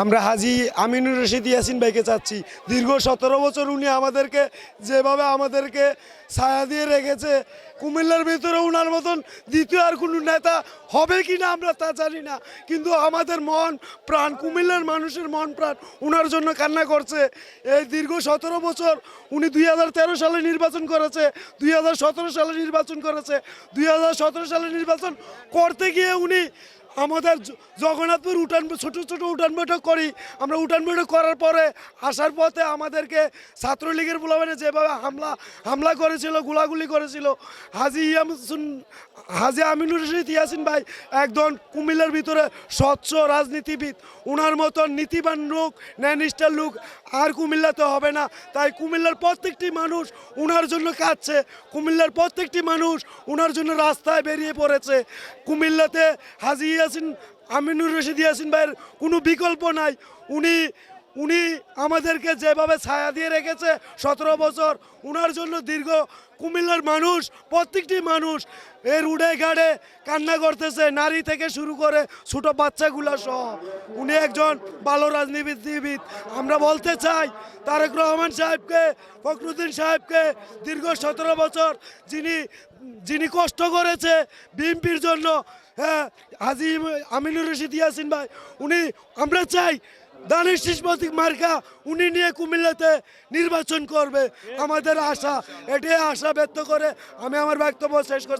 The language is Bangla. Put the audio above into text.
আমরা হাজি আমিনুর রশিদ ইয়াসিন ভাইকে চাচ্ছি। দীর্ঘ সতেরো বছর উনি আমাদেরকে যেভাবে আমাদেরকে ছায়া দিয়ে রেখেছে, কুমিল্লার ভিতরে উনার মতন দ্বিতীয় আর কোনো নেতা হবে কি না আমরা তা জানি না। কিন্তু আমাদের মন প্রাণ, কুমিল্লার মানুষের মন প্রাণ উনার জন্য কান্না করছে। এই দীর্ঘ সতেরো বছর উনি দুই হাজার তেরো সালে নির্বাচন করেছে, দুই হাজার সতেরো সালে নির্বাচন করেছে, দুই হাজার সতেরো সালে নির্বাচন করতে গিয়ে উনি আমাদের জগন্নাথপুর উঠান ছোট ছোট উঠান বৈঠক করি। আমরা উঠান বৈঠক করার পরে আসার পথে আমাদেরকে ছাত্রলীগের বুলাবেনে যেভাবে হামলা হামলা করেছিল, গুলাগুলি করেছিল, হাজি ইয়ামসুন হাজি আমিনুর রশিদ ইয়াসিন ভাই একজন কুমিল্লার ভিতরে স্বচ্ছ রাজনীতিবিদ। উনার মতন নীতিবান লোক, ন্যায়নিষ্ঠার লোক আর কুমিল্লাতে হবে না। তাই কুমিল্লার প্রত্যেকটি মানুষ উনার জন্য কাঁদছে। কুমিল্লার প্রত্যেকটি মানুষ উনার জন্য রাস্তায় বেরিয়ে পড়েছে। কুমিল্লাতে হাজি ইয়াসিন আমিনুর রশিদ ইয়াসিন ভাইয়ের কোনো বিকল্প নাই। উনি উনি আমাদেরকে যেভাবে ছায়া দিয়ে রেখেছে সতেরো বছর, উনার জন্য দীর্ঘ কুমিল্লার মানুষ, প্রত্যেকটি মানুষ এ রুডে ঘাড়ে কান্না করতেছে, নারী থেকে শুরু করে ছোট বাচ্চাগুলা সহ। উনি একজন ভালো রাজনীতিবিদ। আমরা বলতে চাই, তারেক রহমান সাহেবকে, ফখরুদ্দিন সাহেবকে দীর্ঘ সতেরো বছর যিনি যিনি কষ্ট করেছে বিএনপির জন্য হ্যাঁ হাজি আমিনুর রশিদ ইয়াসিন ভাই, উনি, আমরা চাই দানিশ শিশমতিক মার্কা, উনি নিয়ে কুমিল্লাতে নির্বাচন করবে। আমাদের আশা, এটাই আশা ব্যক্ত করে আমি আমার বক্তব্য শেষ করছি।